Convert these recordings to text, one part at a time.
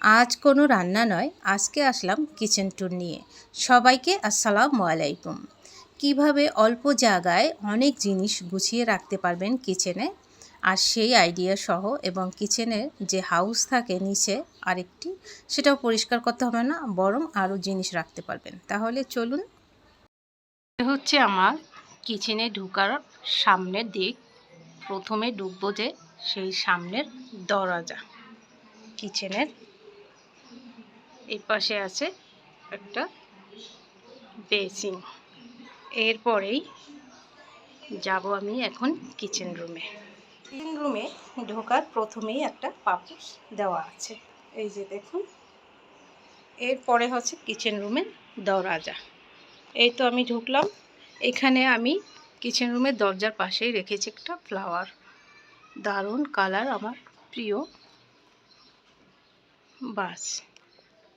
আজ কোনো রান্না নয়, আজকে আসলাম কিচেন ট্যুর নিয়ে। সবাইকে আসসালামু আলাইকুম। কীভাবে অল্প জায়গায় অনেক জিনিস গুছিয়ে রাখতে পারবেন কিচেনে? আর সেই আইডিয়া সহ এবং কিচেনের যে হাউস থাকে নিচে আরেকটি, সেটাও পরিষ্কার করতে হবে না, বরং আরও জিনিস রাখতে পারবেন। তাহলে চলুন। হচ্ছে আমার কিচেনে ঢুকার সামনের দিক। প্রথমে ঢুকবো যে সেই সামনের দরজা, কিচেনের এই পাশে আছে একটা বেসিন। এরপরেই যাব আমি এখন কিচেন রুমে কিচেন রুমে ঢোকার প্রথমেই একটা পাপুস দেওয়া আছে। এই যে দেখুন, এরপরে হচ্ছে কিচেন রুমের দরজা। এই তো আমি ঢুকলাম। এখানে আমি কিচেন রুমের দরজার পাশেই রেখেছি একটা ফ্লাওয়ার দারুণ কালার আমার প্রিয় বাস।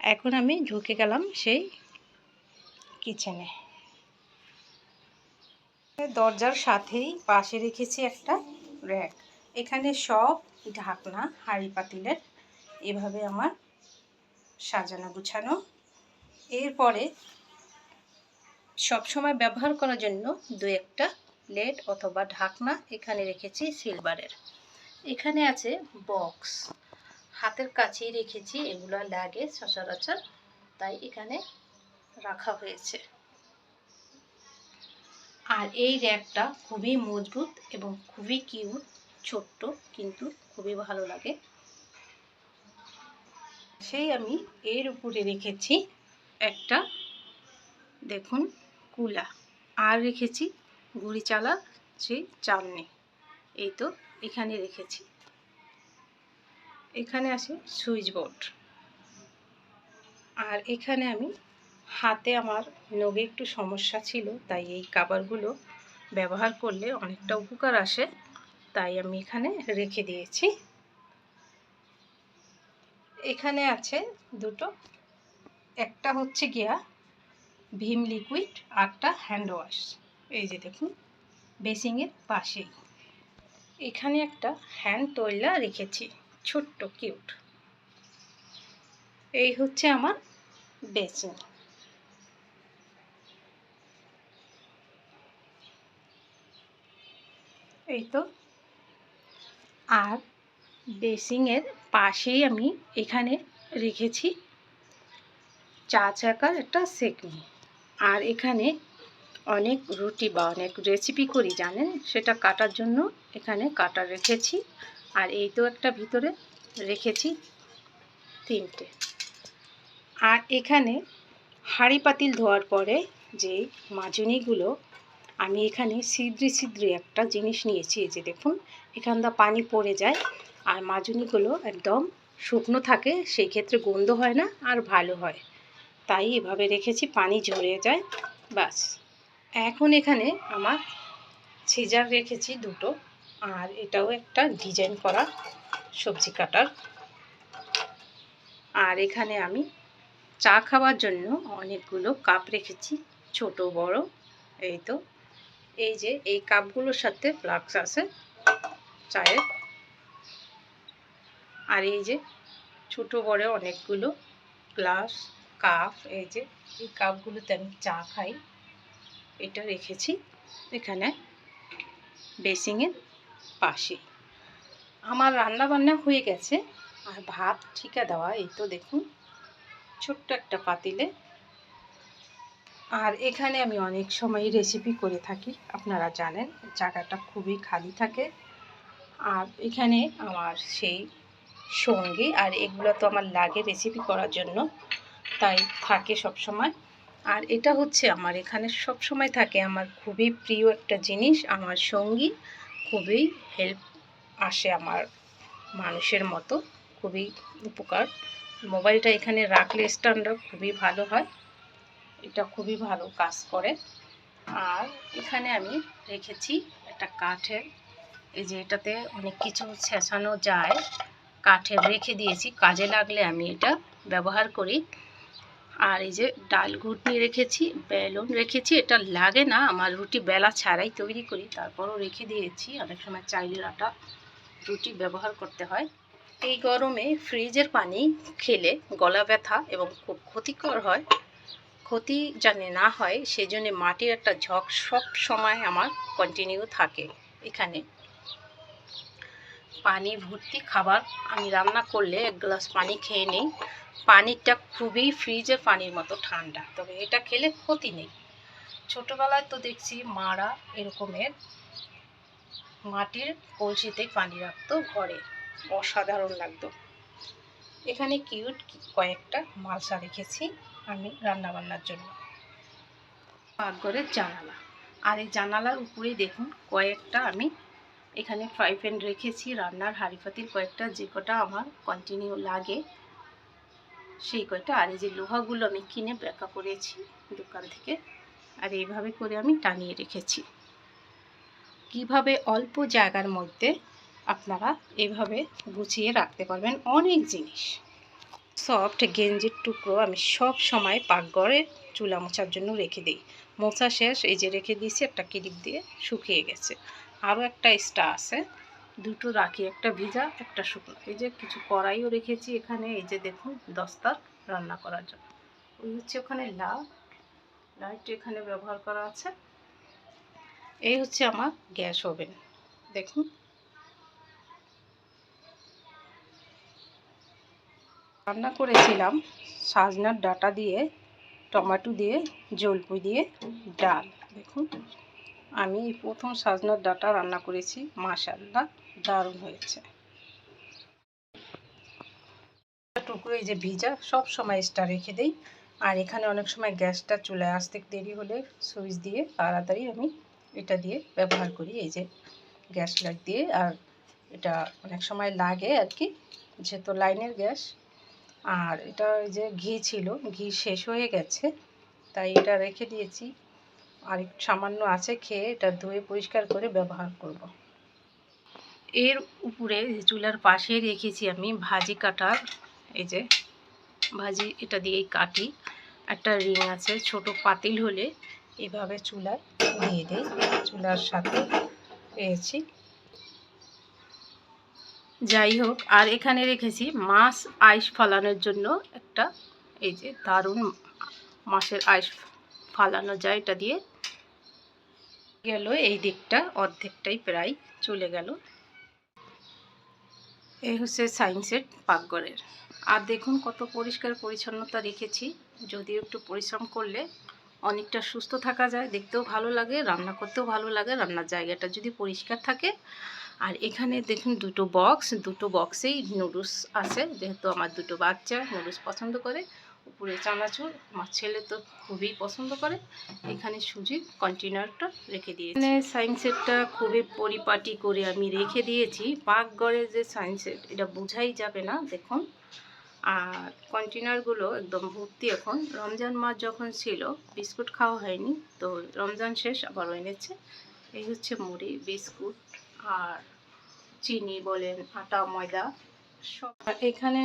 এখন আমি ঢুকে গেলাম সেই কিচেনে দরজার সাথেই পাশে রেখেছি একটা র্যাক এখানে সব ঢাকনা, হাঁড়ি পাতিলের এভাবে আমার সাজানো, গুছানো। এরপরে সবসময় ব্যবহার করার জন্য দু একটা প্লেট অথবা ঢাকনা এখানে রেখেছি সিলভারের এখানে আছে বক্স হাতের কাছেই রেখেছি, এগুলো লাগে সচরাচর, তাই এখানে রাখা হয়েছে। আর এই র্যাকটা খুবই মজবুত এবং খুবই কিউট ছোট্ট, কিন্তু খুবই ভালো লাগে। সেই আমি এর উপরে রেখেছি একটা, দেখুন, কুলা। আর রেখেছি গুড়ি চালা সেই চালনি, এই তো এখানে রেখেছি। এখানে আছে সুইচ বোর্ড। আর এখানে আমি হাতে আমার নগে একটু সমস্যা ছিল, তাই এই কাবারগুলো ব্যবহার করলে অনেকটা উপকার আসে, তাই আমি এখানে রেখে দিয়েছি। এখানে আছে দুটো, একটা হচ্ছে গিয়া ভীম লিকুইড, আরটা হ্যান্ড ওয়াশ। এই যে দেখুন, বেসিংয়ের পাশেই। এখানে একটা হ্যান্ড তৈলা রেখেছি। ছোট্ট, কিউট। এই হচ্ছে আমার বেসিং এই তো। আর বেসিংয়ের পাশেই আমি এখানে রেখেছি চা চাকার একটা সেকনি আর এখানে অনেক রুটি বা অনেক রেসিপি করি, জানেন? সেটা কাটার জন্য এখানে কাটা রেখেছি। আর এই তো একটা ভিতরে রেখেছি তিনটে। আর এখানে হাঁড়ি পাতিল ধোয়ার পরে যে মাজুনিগুলো, আমি এখানে সিদ্রি সিদ্রি একটা জিনিস নিয়েছি যে দেখুন এখানটা পানি পড়ে যায় আর মাজুনিগুলো একদম শুকনো থাকে, সেই ক্ষেত্রে গন্ধ হয় না আর ভালো হয়। তাই এভাবে রেখেছি, পানি ঝরে যায় বাস এখন এখানে আমার সিজার রেখেছি দুটো। আর এটাও একটা ডিজাইন করা সবজি কাটার। আর এখানে আমি চা খাওয়ার জন্য অনেকগুলো কাপ রেখেছি, ছোট, বড়, এই তো। এই যে, এই কাপগুলোর সাথে ফ্লাক্স আছে চায়ের। আর এই যে, ছোট, বড় অনেকগুলো গ্লাস, কাপ, এই যে, এই কাপগুলোতে আমি চা খাই। এটা রেখেছি। এখানে বেসিংয়ের পাশে। আমার রান্না বান্না হয়ে গেছে। আর ভাত ঠিকা দেওয়া, এই তো দেখুন। ছোট্ট একটা পাতিলে। আর এখানে আমি অনেক সময় রেসিপি করে থাকি, আপনারা জানেন, জায়গাটা খুবই খালি থাকে। আর এখানে আমার সেই সঙ্গী, আর এগুলো তো আমার লাগে রেসিপি করার জন্য, তাই থাকে সব সময় আর এটা হচ্ছে আমার এখানে সব সময় থাকে, আমার খুবই প্রিয় একটা জিনিস, আমার সঙ্গী। খুবই হেল্প আসে আমার মানুষের মতো। খুবই উপকার। মোবাইলটা এখানে রাখলে স্ট্যান্ডার্ড খুবই ভালো হয়। এটা খুবই ভালো কাজ করে। আর এখানে আমি রেখেছি একটা কাঠের। এই যে এটাতে অনেক কিছু ছেঁচানো যায়। কাঠের রেখে দিয়েছি। কাজে লাগলে আমি এটা ব্যবহার করি। আর এই যে ডাল ঘুটনি রেখেছি, বেলুন রেখেছি, এটা লাগে না, আমার রুটি বেলা ছাড়াই তৈরি করি, তারপরও রেখে দিয়েছি, অনেক সময় চাইলের আটা, রুটি ব্যবহার করতে হয়। এই গরমে ফ্রিজের পানি খেলে গলা ব্যথা এবং খুব ক্ষতিকর হয়। ক্ষতি জানে না হয় সেই জন্য মাটির একটা ঝক সব সময় আমার কন্টিনিউ থাকে এখানে। পানি, ভর্তি খাবার আমি রান্না করলে এক গ্লাস পানি খেয়ে নিই। পানিটা খুবই ফ্রিজের পানির মতো ঠান্ডা। তবে এটা খেলে ক্ষতি নেই। ছোটোবেলায় তো দেখছি মারা এরকমের মাটির কলসিতে পানি রাখতো ঘরে। অসাধারণ লাগতো। এখানে কিউট কয়েকটা মালসা রেখেছি আমি রান্নাবান্নার জন্য। পাকঘরের জানালা। আর এই জানালার উপরেই দেখুন কয়েকটা আমি এখানে ফ্রাই প্যান রেখেছি। রান্নার হাঁড়ি কয়েকটা যে কটা আমার কন্টিনিউ লাগে। সেই কয়টা আর এই যে লোহাগুলো আমি কিনে ব্যাকা করেছি দোকান থেকে, আর এইভাবে করে আমি টানিয়ে রেখেছি। কীভাবে অল্প জায়গার মধ্যে আপনারা এভাবে গুছিয়ে রাখতে পারবেন অনেক জিনিস। সফট গেঞ্জির টুকরো আমি সব সময় পাকঘরে চুলা মোছার জন্য রেখে দিই। মোছা শেষ, এই যে রেখে দিয়েছি, একটা ক্লিপ দিয়ে শুকিয়ে গেছে। আরও একটা স্টা আছে দুটো রাখি, একটা ভিজা, একটা শুকনো। এই যে কিছু কড়াইও রেখেছি এখানে, এই যে দেখুন দস্তার রান্না করার জন্য। ওই হচ্ছে ওখানে লাভ লাইট এখানে ব্যবহার করা আছে। এই হচ্ছে আমার গ্যাস ওভেন। দেখুন। রান্না করেছিলাম সাজনার ডাটা দিয়ে, টমেটো দিয়ে, জলপুই দিয়ে, ডাল। দেখুন, আমি প্রথম সাজনার ডাটা রান্না করেছি মাশাল্লাহ দারুণ হয়েছে। টুকরো এই যে ভিজা, সব সময় এক্সট্রা রেখে দেই। আর এখানে অনেক সময় গ্যাসটা চুলায় আসতে দেরি হলে সুইচ দিয়ে তাড়াতাড়ি আমি এটা দিয়ে ব্যবহার করি, এই যে গ্যাস লাইট দিয়ে। আর এটা অনেক সময় লাগে আর কি, যেহেতু লাইনের গ্যাস। আর এটা ওই যে ঘি ছিল, ঘি শেষ হয়ে গেছে, তাই এটা রেখে দিয়েছি। আর সামান্য আছে, খেয়ে এটা ধুয়ে পরিষ্কার করে ব্যবহার করব। এর উপরে চুলার পাশে রেখেছি আমি ভাজি কাটার এই যে ভাজি এটা দিয়েই কাটি। একটা রিং আছে, ছোট পাতিল হলে এভাবে চুলায় দিয়ে দিই। চুলার সাথে পেয়েছি। যাই হোক, আর এখানে রেখেছি মাছ আইস ফালানোর জন্য একটা, এই যে দারুণ মাছের আইস ফালানো যায় এটা দিয়ে। গেল, এই দিকটা অর্ধেকটাই প্রায় চলে গেল। এই হচ্ছে সায়েন্সের পাকঘরের। আর দেখুন কত পরিষ্কার পরিচ্ছন্নতা রেখেছি। যদিও একটু পরিশ্রম করলে অনেকটা সুস্থ থাকা যায়, দেখতেও ভালো লাগে, রান্না করতেও ভালো লাগে, রান্নার জায়গাটা যদি পরিষ্কার থাকে আর এখানে দেখুন দুটো বক্স দুটো বক্সেই নুডলস আছে, যেহেতু আমার দুটো বাচ্চা নুডলস পছন্দ করে। উপরে চানাচুর, আমার ছেলে তো খুবই পছন্দ করে। এখানে সুজির কন্টেনারটা রেখে দিয়েছি। এখানে সাইন্সেটটা খুবই পরিপাটি করে আমি রেখে দিয়েছি। পাকঘরে যে সাইন্সেট এটা বোঝাই যাবে না, দেখুন। আর কন্টেনারগুলো একদম ভর্তি এখন। রমজান মাস যখন ছিল, বিস্কুট খাওয়া হয়নি, তো রমজান শেষ আবার এনেছে। এই হচ্ছে মুড়ি, বিস্কুট। আর চিনি বলেন আটা, ময়দা সব। এখানে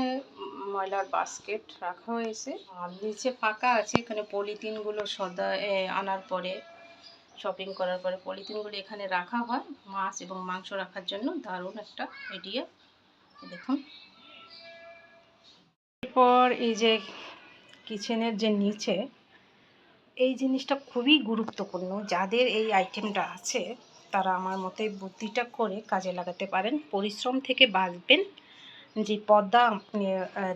ময়লার বাস্কেট রাখা হয়েছে। আর নিচে ফাঁকা আছে, এখানে পলিথিনগুলো সদা আনার পরে শপিং করার পরে পলিথিনগুলো এখানে রাখা হয়। মাছ এবং মাংস রাখার জন্য দারুণ একটা এরিয়া দেখুন। এরপর এই যে কিচেনের যে নিচে, এই জিনিসটা খুবই গুরুত্বপূর্ণ। যাদের এই আইটেমটা আছে তারা আমার মতে বুদ্ধিটা করে কাজে লাগাতে পারেন। পরিশ্রম থেকে বাঁচবেন। যে পদ্মা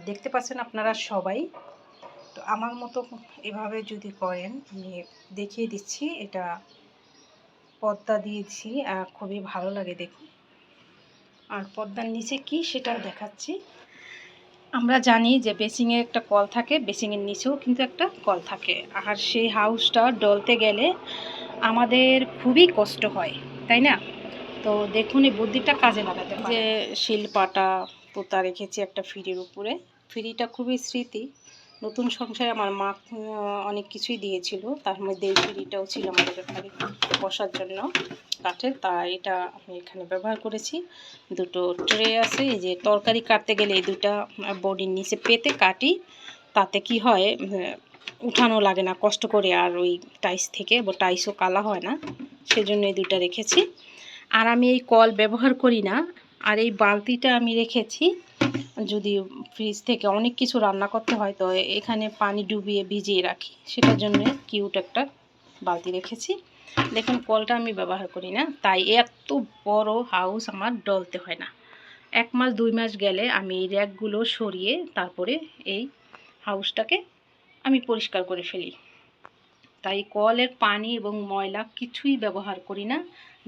দেখতে পাচ্ছেন আপনারা সবাই। তো আমার মতো এভাবে যদি করেন, আমি দেখিয়ে দিচ্ছি, এটা পর্দা দিয়েছি খুবই ভালো লাগে দেখুন। আর পদ্মার নিচে কি সেটা দেখাচ্ছি। আমরা জানি যে বেসিংয়ে একটা কল থাকে, বেসিংয়ের নিচেও কিন্তু একটা কল থাকে। আর সেই হাউসটা ডলতে গেলে আমাদের খুবই কষ্ট হয়, তাই না? তো দেখুন এই বুদ্ধিটা কাজে লাগাতে যে শিলপাটা পোতা রেখেছি একটা ফিরির উপরে, ফিরিটা খুবই স্মৃতি। নতুন সংসারে আমার মা অনেক কিছুই দিয়েছিল, তার মধ্যে এই ফিরিটাও ছিল আমাদের এখানে বসার জন্য কাঠের তা এটা আমি এখানে ব্যবহার করেছি। দুটো ট্রে আছে, এই যে তরকারি কাটতে গেলে এই দুটা বডির নিচে পেতে কাটি তাতে কি হয় উঠানো লাগে না। কষ্ট করে আর ওই টাইস থেকে টাইসও কালা হয় না। সেজন্য এই দুটা রেখেছি। আর আমি এই কল ব্যবহার করি না। আর এই বালতিটা আমি রেখেছি। যদি ফ্রিজ থেকে অনেক কিছু রান্না করতে হয়, তো এখানে পানি ডুবিয়ে ভিজিয়ে রাখি। সেটার জন্য কিউট একটা বালতি রেখেছি। দেখুন, কলটা আমি ব্যবহার করি না। তাই এত বড় হাউস আমার ডলতে হয় না। এক মাস, দুই মাস গেলে আমি এই র্যাকগুলো সরিয়ে তারপরে এই হাউসটাকে আমি পরিষ্কার করে ফেলি। তাই কলের পানি এবং ময়লা কিছুই ব্যবহার করি না।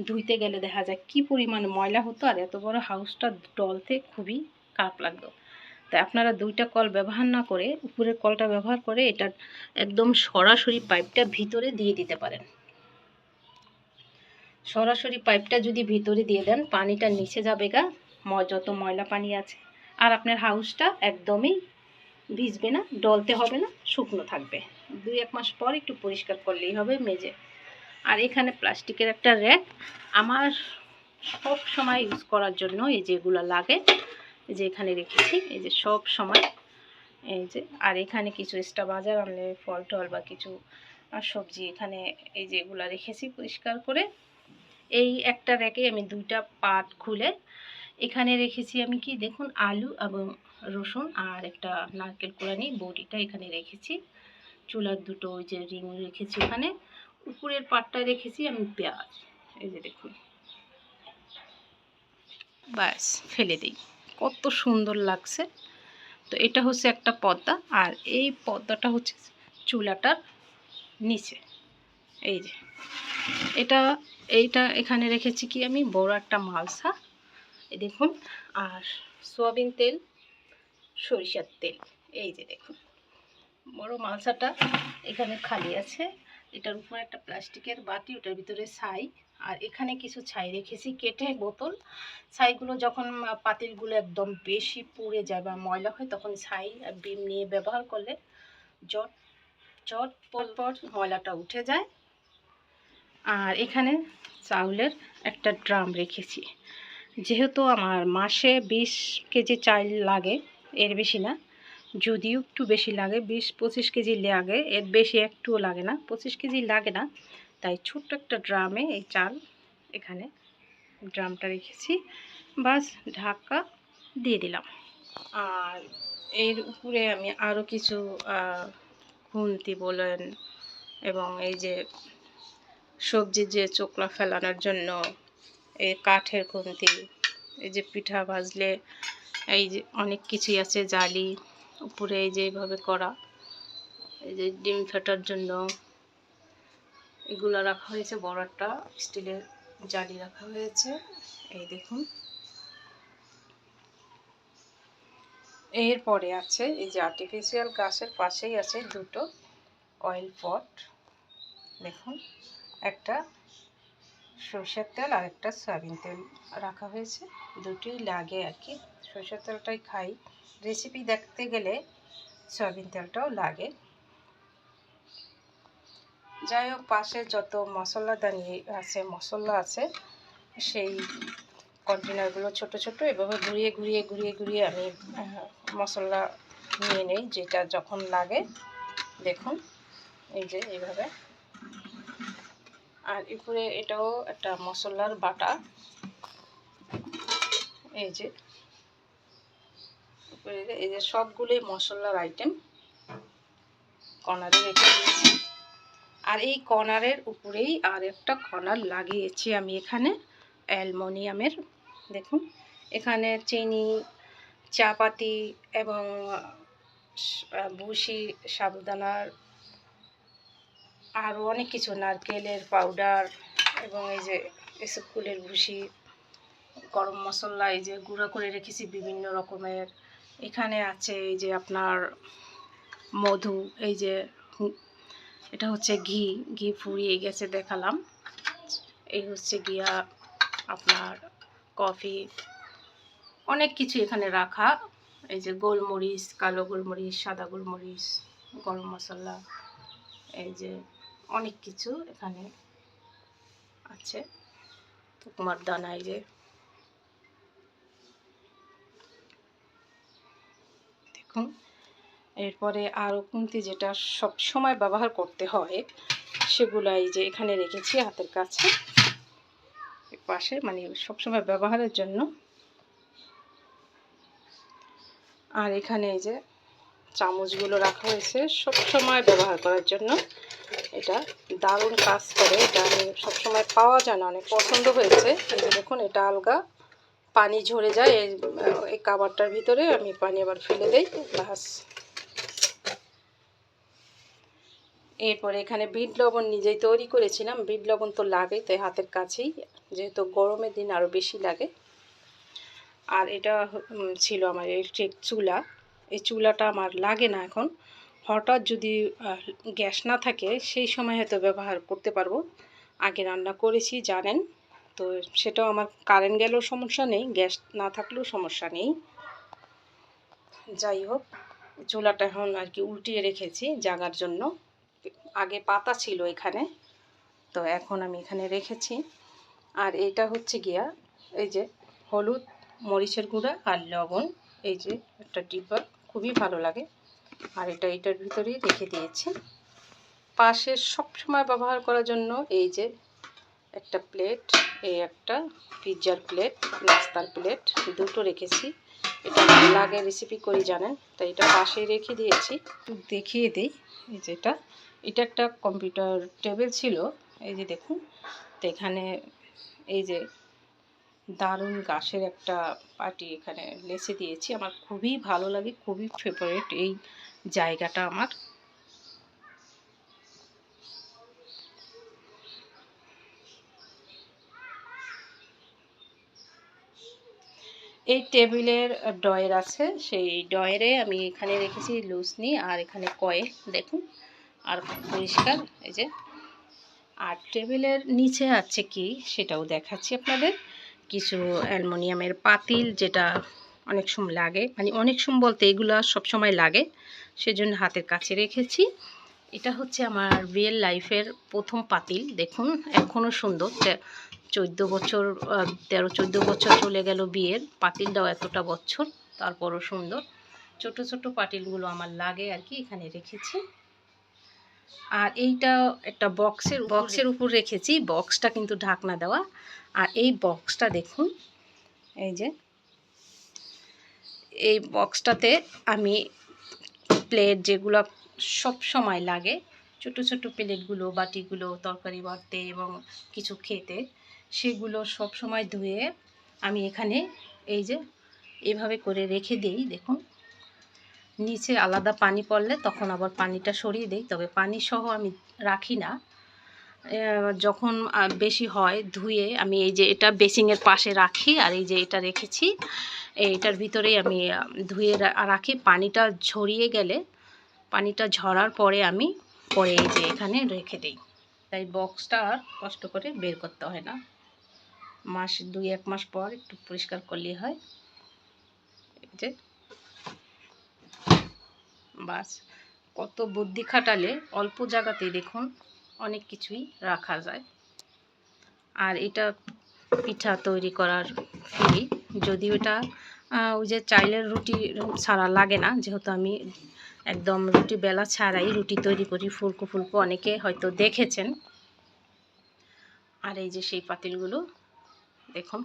ধুইতে গেলে দেখা যায় কি পরিমাণ ময়লা হতো আর এত বড় হাউসটা ডলতে খুবই খারাপ লাগতো। তাই আপনারা দুইটা কল ব্যবহার না করে, উপরের কলটা ব্যবহার করে এটা একদম সরাসরি পাইপটা ভিতরে দিয়ে দিতে পারেন। সরাসরি পাইপটা যদি ভিতরে দিয়ে দেন, পানিটা নিচে যাবে গা যত ময়লা পানি আছে। আর আপনার হাউসটা একদমই ভিজবে না, ডলতে হবে না, শুকনো থাকবে। দুই এক মাস পর একটু পরিষ্কার করলেই হবে মেজে। আর এখানে প্লাস্টিকের একটা র্যাক আমার সব সময় ইউজ করার জন্য এই যেগুলো লাগে, এই যে এখানে রেখেছি, এই যে সব সময়। এই যে, আর এখানে কিছু এক্সট্রা বাজার আনলে ফল টল বা কিছু, আর সবজি এখানে এই যে এগুলো রেখেছি পরিষ্কার করে। এই একটা র্যাকে আমি দুইটা পাট খুলে এখানে রেখেছি আমি কি দেখুন আলু এবং রসুন আর একটা নারকেল কোড়ানি বড়িটা এখানে রেখেছি। চুলার দুটো ওই যে রিং রেখেছি ওখানে। উপরের পাটটা রেখেছি আমি পেঁয়াজ। এই যে দেখুন। ব্যাস, ফেলে দিই। কত সুন্দর লাগছে। তো এটা হচ্ছে একটা পর্দা আর এই পর্দাটা হচ্ছে চুলাটার নিচে। এই যে। এটা, এইটা এখানে রেখেছি কি আমি? বড় একটা মালসা। দেখুন। আর সোয়াবিন তেল সরিষার তেল। এই যে দেখুন, বড় মালসাটা এখানে খালি আছে। এটার উপর একটা প্লাস্টিকের বাটি, ওটার ভিতরে ছাই। আর এখানে কিছু ছাই রেখেছি, কেটে বোতল। ছাইগুলো যখন পাতিলগুলো একদম বেশি পুড়ে যায় বা ময়লা হয়, তখন ছাই আর বিম নিয়ে ব্যবহার করলে জট চট পর ময়লাটা উঠে যায়। আর এখানে চাউলের একটা ড্রাম রেখেছি। যেহেতু আমার মাসে বিশ কেজি চাল লাগে এর বেশি না। যদিও একটু বেশি লাগে, বিশ পঁচিশ কেজি লাগে, এর বেশি একটুও লাগে না। পঁচিশ কেজি লাগে না, তাই ছোট্ট একটা ড্রামে এই চাল এখানে ড্রামটা রেখেছি। বাস ঢাকা দিয়ে দিলাম। আর এর উপরে আমি আরও কিছু খুন্তি বলেন এবং এই যে সবজির যে চোকলা ফেলানোর জন্য এই কাঠের খুন্তি, এই যে পিঠা ভাজলে এই যে অনেক কিছুই আছে, জালি, উপরে এই যে এইভাবে করা। এই যে ডিম ফেটার জন্য এগুলো রাখা হয়েছে, বড় একটা স্টিলের জালি রাখা হয়েছে। এই দেখুন। এরপরে আছে, এই যে আর্টিফিশিয়াল গাছের পাশেই আছে দুটো অয়েল পট দেখুন, একটা সরষের তেল আর একটা সয়াবিন তেল রাখা হয়েছে। দুটোই লাগে আর কি। সরষের তেলটাই খাই। রেসিপি দেখতে গেলে সয়াবিন তেলটাও লাগে। যাই হোক, পাশে যত মশলাদানি আছে, মশলা আছে, সেই কন্টেনারগুলো ছোট ছোট, এভাবে ঘুরিয়ে ঘুরিয়ে ঘুরিয়ে ঘুরিয়ে আমি মশলা নিয়ে নেই, যেটা যখন লাগে। দেখুন, এই যে এইভাবে। আর এরপরে এটাও একটা মশলার বাটা। এই যে। এই যে সবগুলোই মশলার আইটেম কর্নারে রেখে দিয়েছি। আর এই কর্নারের উপরেই আর একটা কর্নার লাগিয়েছি আমি এখানে, অ্যালমোনিয়ামের। দেখুন, এখানে চিনি, চাপাতি এবং ভুসি সাবুদানার আরও অনেক কিছু, নারকেলের পাউডার এবং এই যে এসব ফুলের ভুসি গরম মশলা, এই যে গুঁড়ো করে রেখেছি বিভিন্ন রকমের। এখানে আছে এই যে আপনার মধু, এই যে এটা হচ্ছে ঘি ঘি ফুরিয়ে গেছে দেখালাম। এই হচ্ছে গিয়া আপনার কফি। অনেক কিছু এখানে রাখা। এই যে গোলমরিচ, কালো গোলমরিচ, সাদা গোলমরিচ, গরম মশলা, এই যে অনেক কিছু এখানে আছে। তোমার দানা এই যে দেখুন এরপরে আরও কুন্তি যেটা সব সময় ব্যবহার করতে হয় সেগুলো এই যে এখানে রেখেছি হাতের কাছে পাশে মানে সবসময় ব্যবহারের জন্য। আর এখানে এই যে চামচগুলো রাখা হয়েছে সব সময় ব্যবহার করার জন্য। এটা দারুণ কাজ করে, এটা আমি সবসময় পাওয়া যায় না, অনেক পছন্দ হয়েছে। দেখুন, এটা আলগা। পানি ঝরে যায়, এই কাবারটার ভিতরে আমি পানি আবার ফেলে দেই বাস এরপরে এখানে বিট লবণ নিজেই তৈরি করেছিলাম। বিট লবণ তো লাগে তাই হাতের কাছেই, যেহেতু গরমের দিন আরও বেশি লাগে। আর এটা ছিল আমার ইলেকট্রিক চুলা। এই চুলাটা আমার লাগে না এখন। হঠাৎ যদি গ্যাস না থাকে, সেই সময় হয়তো ব্যবহার করতে পারব। আগে রান্না করেছি, জানেন। তো সেটাও আমার কারেন্ট গেলেও সমস্যা নেই গ্যাস না থাকলেও সমস্যা নেই। যাই হোক, চুলাটা এখন আর কি উল্টিয়ে রেখেছি জাগার জন্য। আগে পাতা ছিল এখানে, তো এখন আমি এখানে রেখেছি। আর এটা হচ্ছে গিয়া, এই যে হলুদ, মরিচের গুঁড়া আর লবণ, এই যে একটা ডিব্বা, খুবই ভালো লাগে। আর এটা এটার ভিতরেই রেখে দিয়েছি। পাশে সবসময় ব্যবহার করার জন্য এই যে একটা প্লেট এই একটা পিৎজার প্লেট নাস্তার প্লেট দুটো রেখেছি। এটা লাগে রেসিপি করি, জানেন? তাই এটা পাশেই রেখে দিয়েছি। দেখিয়ে দিই, এই যে এটা। এটা একটা কম্পিউটার টেবিল ছিল, এই যে দেখুন। তো এখানে এই যে দারুণ গাছের একটা পাটি এখানে লেসে দিয়েছি। আমার খুবই ভালো লাগে, খুবই ফেভারিট এই জায়গাটা আমার। এই টেবিলের ডয়ের আছে, সেই ডয়েরে আমি এখানে রেখেছি লুসনি আর এখানে কয়ে দেখুন, আর পরিষ্কার, এই যে। আর টেবিলের নিচে আছে কি সেটাও দেখাচ্ছি আপনাদের। কিছু অ্যালমোনিয়ামের পাতিল যেটা অনেক সময় লাগে মানে অনেক সময় বলতে এগুলো সব সময় লাগে, সেজন্য হাতের কাছে রেখেছি। এটা হচ্ছে আমার রিয়েল লাইফের প্রথম পাতিল, দেখুন এখনও সুন্দর চোদ্দ বছর তেরো চোদ্দ বছর চলে গেল বিয়ের। পাতিলটাও এতটা বছর তারপরও সুন্দর। ছোট ছোট পাতিলগুলো আমার লাগে আর কি, এখানে রেখেছি। আর এইটা একটা বক্সের বক্সের উপর রেখেছি, বক্সটা কিন্তু ঢাকনা দেওয়া। আর এই বক্সটা দেখুন, এই যে, এই বক্সটাতে আমি প্লেট যেগুলো সব সময় লাগে, ছোট ছোট প্লেটগুলো, বাটিগুলো, তরকারি বাড়তে এবং কিছু খেতে সেগুলো সব সময় ধুয়ে আমি এখানে এই যে এভাবে করে রেখে দিই, দেখুন। নিচে আলাদা পানি পড়লে তখন আবার পানিটা সরিয়ে দিই, তবে পানি সহ আমি রাখি না। যখন বেশি হয় ধুয়ে আমি এই যে এটা বেসিংয়ের পাশে রাখি আর এই যে এটা রেখেছি, এইটার ভিতরেই আমি ধুয়ে রাখি। পানিটা ঝরিয়ে গেলে, পানিটা ঝরার পরে আমি পরে এই যে এখানে রেখে দিই। তাই বক্সটা আর কষ্ট করে বের করতে হয় না। মাস দুই এক মাস পর একটু পরিষ্কার করলেই হয়। যে। বাস। কত বুদ্ধি খাটালে অল্প জায়গাতেই দেখুন অনেক কিছুই রাখা যায়। আর এটা পিঠা তৈরি করার ফ্রি। যদিও এটা আহ, ওই যে চাইলের রুটি ছাড়া লাগে না। যেহেতু আমি একদম রুটি বেলা ছাড়াই রুটি তৈরি করি ফুলকো ফুলকো অনেকে হয়তো দেখেছেন। আর এই যে সেই পাতিলগুলো দেখুন।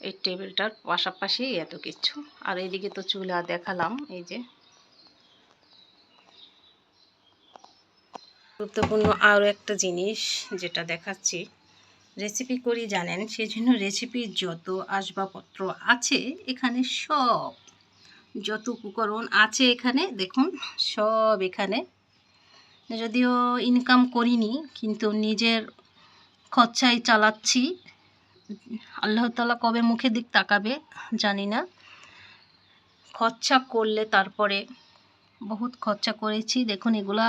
এই টেবিলটার পাশাপাশি এত কিছু। আর এইদিকে তো চুলা দেখালাম, এই যে। গুরুত্বপূর্ণ আরও একটা জিনিস যেটা দেখাচ্ছি রেসিপি করি জানেন সেই জন্য রেসিপির যত আসবাবপত্র আছে এখানে সব, যত উপকরণ আছে এখানে, দেখুন, সব এখানে যদিও ইনকাম করিনি, কিন্তু নিজের খরচাই চালাচ্ছি। আল্লাহ তালা কবে মুখের দিক তাকাবে জানি না। খরচা করলে তারপরে বহুত খরচা করেছি। দেখুন, এগুলা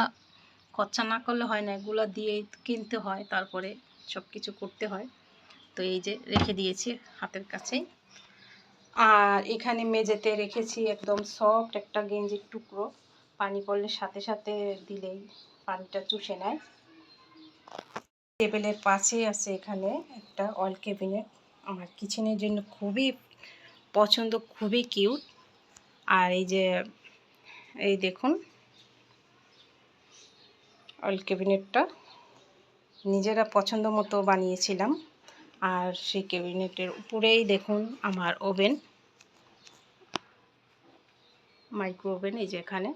খরচা না করলে হয় না, এগুলা দিয়ে কিনতে হয়, তারপরে সব কিছু করতে হয়। তো এই যে রেখে দিয়েছি হাতের কাছেই। আর এখানে মেঝেতে রেখেছি একদম সফট একটা গেঞ্জির টুকরো। পানি পড়লে সাথে সাথে দিলেই পানিটা চুষে নেয়। টেবিলের পাশেই আছে এখানে একটা অয়েল ক্যাবিনেট আমার কিচেনের জন্য খুবই পছন্দ, খুবই কিউট আর এই যে, এই দেখুন অয়েল ক্যাবিনেটটা নিজেরা পছন্দ মতো বানিয়েছিলাম। আর সেই ক্যাবিনেটের উপরেই দেখুন আমার ওভেন মাইক্রো ওভেন এই যে এখানে।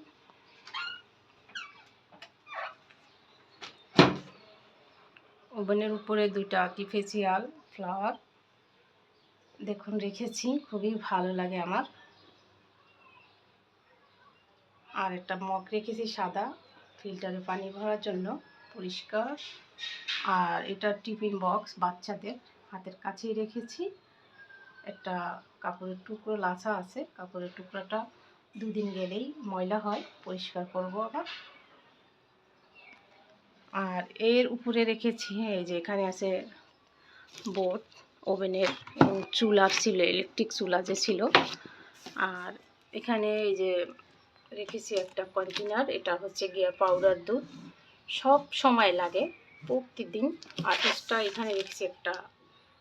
ওভেনের উপরে দুটো আর্টিফিশিয়াল ফ্লাওয়ার। দেখুন, রেখেছি, খুবই ভালো লাগে আমার। আর একটা মগ রেখেছি সাদা, ফিল্টারে পানি ভরার জন্য, পরিষ্কার। আর এটা টিফিন বক্স বাচ্চাদের হাতের কাছেই রেখেছি। একটা কাপড়ের টুকরো, লাচা আছে, কাপড়ের টুকরাটা দুদিন গেলেই ময়লা হয়, পরিষ্কার করব আবার। আর এর উপরে রেখেছি এই যে এখানে আছে বোর্ড, ওভেনের চুলার ছিল ইলেকট্রিক চুলা যে ছিল। আর এখানে এই যে রেখেছি একটা কন্টেনার এটা হচ্ছে গিয়া পাউডার দুধ। সব সময় লাগে, প্রতিদিন। আর এক্সট্রা এখানে রেখেছি একটা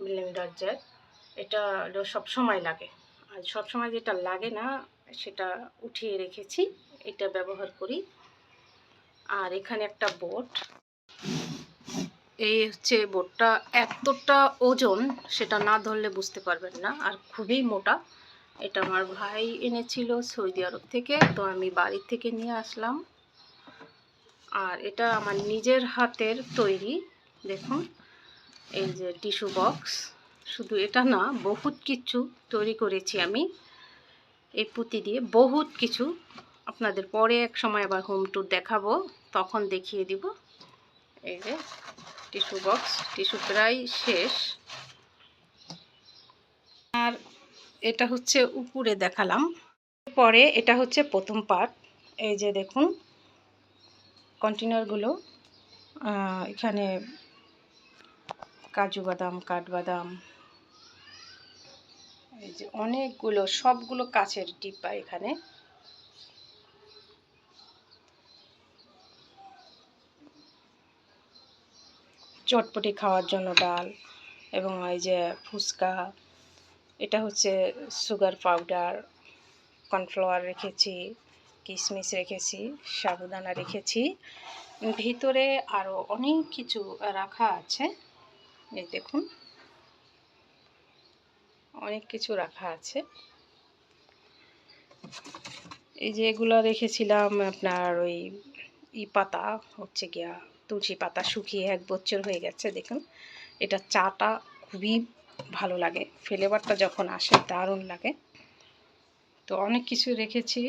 ব্লেন্ডার জার এটা সব সময় লাগে। আর সব সময় যেটা লাগে না, সেটা উঠিয়ে রেখেছি, এটা ব্যবহার করি। আর এখানে একটা বোট এই হচ্ছে বোটটা এতটা ওজন সেটা না ধরলে বুঝতে পারবেন না, আর খুবই মোটা। এটা আমার ভাই এনেছিল সৌদি আরব থেকে, তো আমি বাড়ির থেকে নিয়ে আসলাম। আর এটা আমার নিজের হাতের তৈরি, দেখুন, এই যে টিস্যু বক্স। শুধু এটা না, বহুত কিছু তৈরি করেছি আমি। এই পুঁতি দিয়ে বহুত কিছু আপনাদের পরে এক সময় আবার হোম ট্যুর দেখাবো, তখন দেখিয়ে দিব। এই যে টিস্যু বক্স, টিস্যু প্রায় শেষ। আর এটা হচ্ছে উপরে দেখালাম। পরে এটা হচ্ছে প্রথম পার্ট। এই যে দেখুন কন্টেনারগুলো এখানে কাজু বাদাম, কাঠবাদাম, এই যে অনেকগুলো, সবগুলো কাচের ডিব্বা এখানে। চটপটি খাওয়ার জন্য ডাল এবং এই যে ফুচকা। এটা হচ্ছে সুগার পাউডার, কর্নফ্লাওয়ার রেখেছি কিশমিশ রেখেছি, সাবুদানা রেখেছি। ভিতরে আরও অনেক কিছু রাখা আছে। এই দেখুন। অনেক কিছু রাখা আছে। এই যে এগুলো রেখেছিলাম আপনার ওই ই পাতা হচ্ছে গিয়া তুলসী পাতা শুকিয়ে এক বছর হয়ে গেছে, দেখুন। এটা চাটা খুবই ভালো লাগে, ফ্লেভারটা যখন আসে দারুণ লাগে। তো অনেক কিছু রেখেছি।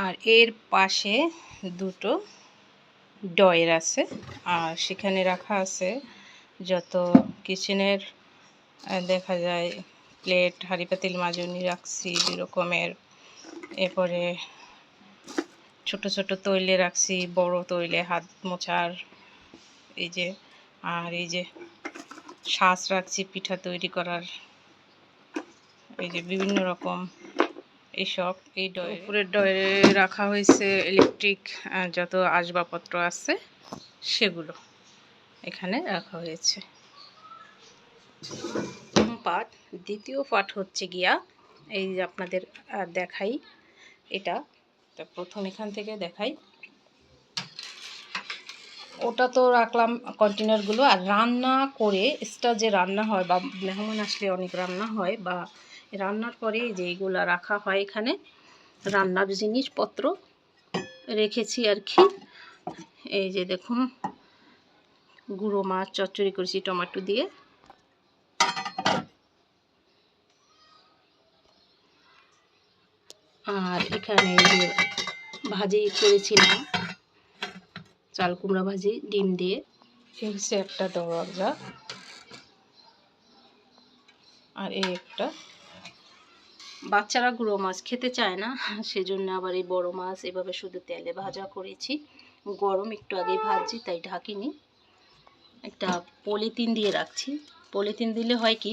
আর এর পাশে দুটো ডয়ের আছে, আর সেখানে রাখা আছে যত কিচেনের দেখা যায়, প্লেট হাঁড়ি পাতিল মাজুনি রাখছি রকমের। এরপরে ছোট ছোট তৈলে রাখছি, বড় তৈলে হাত মোছার এই যে, আর এই যে শ্বাস রাখছি, পিঠা তৈরি করার। এই যে বিভিন্ন রকম এইসব এই ডয়ে উপরের ডয়ে রাখা হয়েছে ইলেকট্রিক যত আসবাবপত্র আছে, সেগুলো এখানে রাখা হয়েছে। প্রথম পার্ট দ্বিতীয় পার্ট হচ্ছে গিয়া, এই যে আপনাদের দেখাই, এটা তো প্রথম এখান থেকে দেখাই। ওটা তো রাখলাম কন্টেনারগুলো আর রান্না করে এক্সট্রা যে রান্না হয় বা মেহমান আসলে অনেক রান্না হয় বা রান্নার পরে যে এইগুলো রাখা হয় এখানে, রান্নার জিনিসপত্র রেখেছি আর কি। এই যে দেখুন, গুঁড়ো মাছ, চচ্চড়ি করেছি, টমেটো দিয়ে। আর এখানে যে ভাজি করেছিলাম চাল কুমড়া ভাজি ডিম দিয়ে। হচ্ছে একটা দরজা আর এই একটা। বাচ্চারা গুঁড়ো মাছ খেতে চায় না সেজন্য আবার এই বড় মাছ এভাবে শুধু তেলে ভাজা করেছি। গরম একটু আগে ভাজছি তাই ঢাকিনি। একটা পলিথিন দিয়ে রাখছি। পলিথিন দিলে হয় কি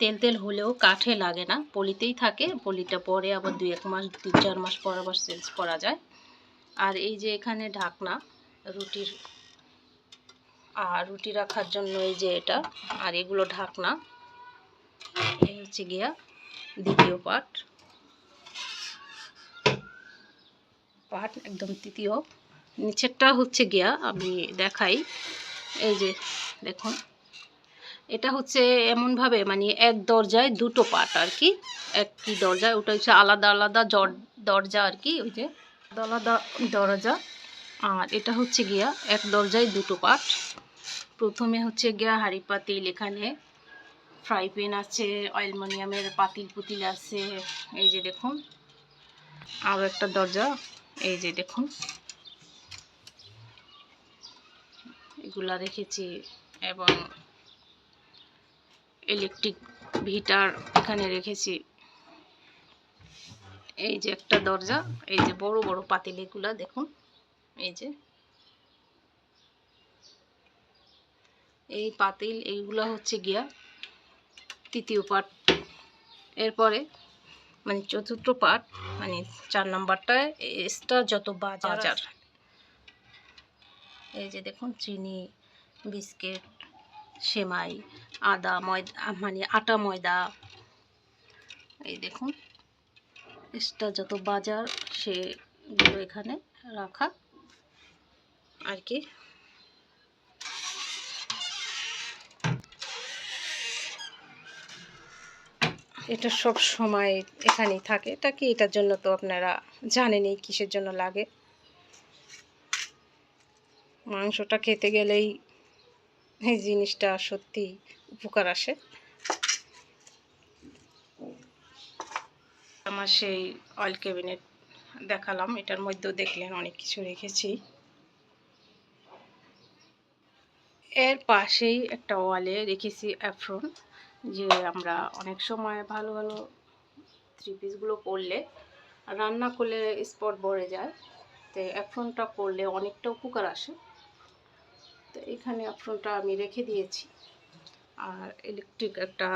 তেল তেল হলেও কাঠে লাগে না, পলিতেই থাকে, পলিটা পরে আবার দুই এক মাস দু চার মাস পর আবার চেঞ্জ করা যায়। আর এই যে এখানে ঢাকনা, রুটির আর রুটি রাখার জন্য এই যে এটা, আর এগুলো ঢাকনা, এই হচ্ছে গিয়া দ্বিতীয় পার্ট। পার্ট একদম তৃতীয়। নিচেরটা হচ্ছে গিয়া আমি দেখাই, এই যে দেখুন। এটা হচ্ছে এমনভাবে মানে এক দরজায় দুটো পার্ট আর কি। একটি দরজায় ওটা হচ্ছে আলাদা আলাদা দরজা আর কি, ওই যে আলাদা দরজা। আর এটা হচ্ছে গিয়া এক দরজায় দুটো পার্ট। প্রথমে হচ্ছে গিয়া হাড়ি পাতিল এখানে, ফ্রাই প্যান আছে, অ্যালুমিনিয়ামের পাতিল পুতিল আছে, এই যে দেখুন। আরও একটা দরজা, এই যে দেখুন। এগুলা রেখেছি এবং ইলেকট্রিক ভিটার এখানে রেখেছি। এই যে একটা দরজা এই যে বড় বড় পাতিল এগুলা দেখুন এই যে। এই পাতিল এইগুলা হচ্ছে গিয়া তৃতীয় পার্ট। এরপরে মানে চতুর্থ পার্ট মানে চার নাম্বারটায় এক্সট্রা যত বাজার। এই যে দেখুন চিনি বিস্কিট সেমাই, আদা, ময়দা মানে আটা, ময়দা। এই দেখুন, এক্সট্রা যত বাজার সেগুলো এখানে রাখা। আর কি? এটা সব সময় এখানেই থাকে। এটা কি এটার জন্য তো আপনারা জানেনই কিসের জন্য লাগে? মাংসটা খেতে গেলেই এই জিনিসটা সত্যি উপকার আসে। আমার সেই অয়েল ক্যাবিনেট দেখালাম, এটার মধ্যেও দেখলেন অনেক কিছু রেখেছি। এর পাশেই একটা ওয়ালে রেখেছি অ্যাফ্রন যে আমরা অনেক সময় ভালো ভালো থ্রি পিসগুলো পরলে রান্না করলে স্পট ভরে যায়। তো অ্যাফ্রনটা পরলে অনেকটা উপকার আসে। তো এখানে অ্যাফ্রনটা আমি রেখে দিয়েছি। আর ইলেকট্রিক একটা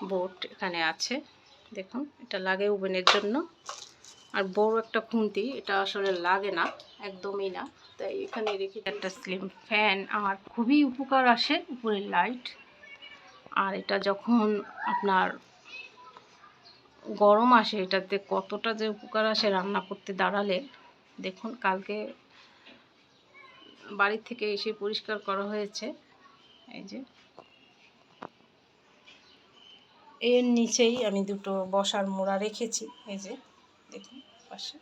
বোর্ড এখানে আছে। দেখুন, এটা লাগে ওভেনের জন্য। আর বড় একটা খুন্তি, এটা আসলে লাগে না, একদমই না। তাই এখানে রেখে একটা স্লিম ফ্যান আমার খুবই উপকার আসে উপরের লাইট আর এটা যখন আপনার গরম আসে, এটাতে কতটা যে উপকার আসে রান্না করতে দাঁড়ালে, দেখুন, কালকে বাড়ি থেকে এসে পরিষ্কার করা হয়েছে। এই যে। এর নিচেই আমি দুটো বসার মোড়া রেখেছি। এই যে দেখুন পাশে।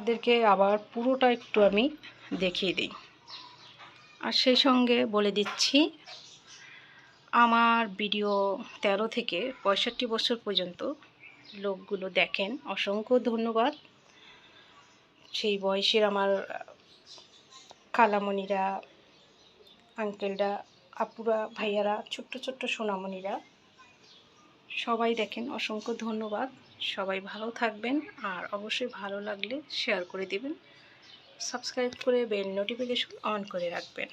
ওদেরকে আবার পুরোটা একটু আমি দেখিয়ে দিই। আর সেই সঙ্গে বলে দিচ্ছি আমার ভিডিও তেরো থেকে পঁয়ষট্টি বছর পর্যন্ত লোকগুলো দেখেন। অসংখ্য ধন্যবাদ। সেই বয়সের আমার খালামণিরা আঙ্কেলরা, আপুরা, ভাইয়ারা, ছোট্ট ছোট্ট সোনামণিরা, সবাই দেখেন অসংখ্য ধন্যবাদ। সবাই ভালো থাকবেন আর অবশ্যই ভালো লাগলে শেয়ার করে দিবেন। সাবস্ক্রাইব করে বেল নোটিফিকেশন অন করে রাখবেন।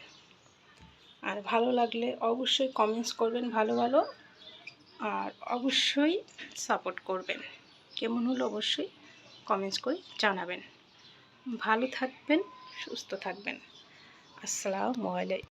আর ভালো লাগলে অবশ্যই কমেন্টস করবেন ভালো ভালো আর অবশ্যই সাপোর্ট করবেন। কেমন হলো অবশ্যই কমেন্টস করে জানাবেন। ভালো থাকবেন, সুস্থ থাকবেন। আসসালামু আলাইকুম